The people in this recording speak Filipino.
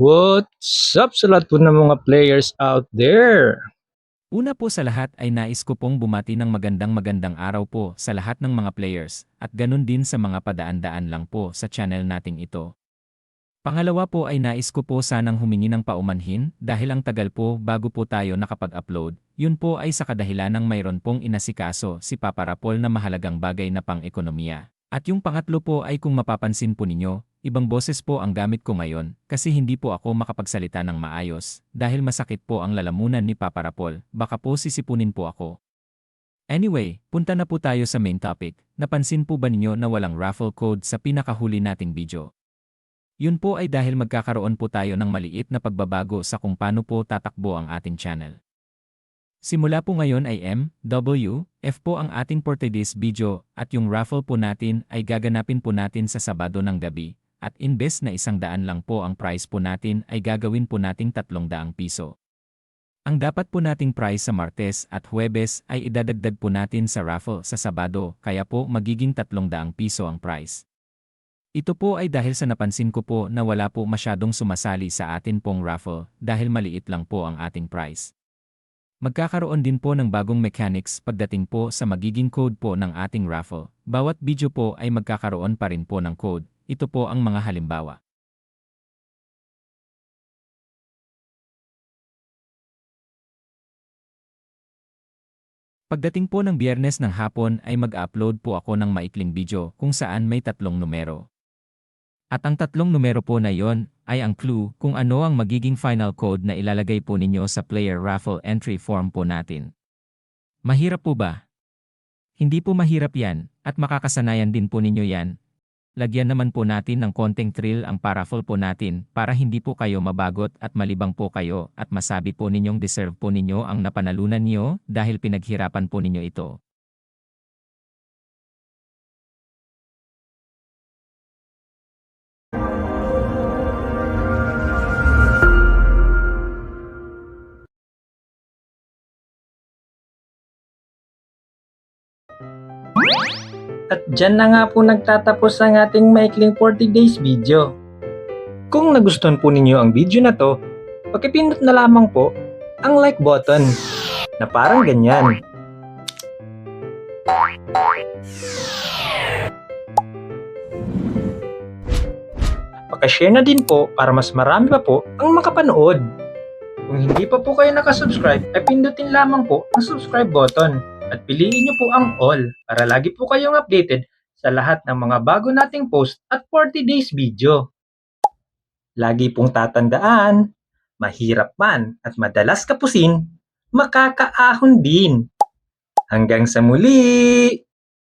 What's up sa lahat po ng mga players out there? Una po sa lahat ay nais ko pong bumati ng magandang magandang araw po sa lahat ng mga players at ganun din sa mga padaan-daan lang po sa channel nating ito. Pangalawa po ay nais ko po sanang humingi ng paumanhin dahil ang tagal po bago po tayo nakapag-upload. Yun po ay sa kadahilan ng mayroon pong inasikaso si Papa Rapol na mahalagang bagay na pang-ekonomiya. At yung pangatlo po ay kung mapapansin po ninyo, ibang boses po ang gamit ko ngayon kasi hindi po ako makapagsalita ng maayos dahil masakit po ang lalamunan ni Papa Rapol, baka po sisipunin po ako. Anyway, punta na po tayo sa main topic. Napansin po ba ninyo na walang raffle code sa pinakahuli nating video? Yun po ay dahil magkakaroon po tayo ng maliit na pagbabago sa kung paano po tatakbo ang ating channel. Simula po ngayon ay M, W, F po ang ating for video at yung raffle po natin ay gaganapin po natin sa Sabado ng gabi at imbes na isang daan lang po ang price po natin ay gagawin po nating tatlong daang piso. Ang dapat po nating price sa Martes at Huwebes ay idadagdag po natin sa raffle sa Sabado kaya po magiging tatlong daang piso ang price. Ito po ay dahil sa napansin ko po na wala po masyadong sumasali sa atin pong raffle dahil maliit lang po ang ating price. Magkakaroon din po ng bagong mechanics pagdating po sa magiging code po ng ating raffle. Bawat video po ay magkakaroon pa rin po ng code. Ito po ang mga halimbawa. Pagdating po ng biyernes ng hapon ay mag-upload po ako ng maikling video kung saan may tatlong numero. At ang tatlong numero po na yon ay ang clue kung ano ang magiging final code na ilalagay po ninyo sa player raffle entry form po natin. Mahirap po ba? Hindi po mahirap yan at makakasanayan din po ninyo yan. Lagyan naman po natin ng konting thrill ang paraffle po natin para hindi po kayo mabagot at malibang po kayo at masabi po ninyong deserve po ninyo ang napanalunan niyo dahil pinaghirapan po ninyo ito. At dyan na nga po nagtatapos ang ating maikling 40 days video. Kung nagustuhan po ninyo ang video na to, pakipindot na lamang po ang like button na parang ganyan. Pakashare na din po para mas marami pa po ang makapanood. Kung hindi pa po kayo nakasubscribe, ay pindutin lamang po ang subscribe button at piliin nyo po ang all para lagi po kayong updated sa lahat ng mga bago nating post at 40 days video. Lagi pong tatandaan, mahirap man at madalas kapusin, makakaahon din. Hanggang sa muli!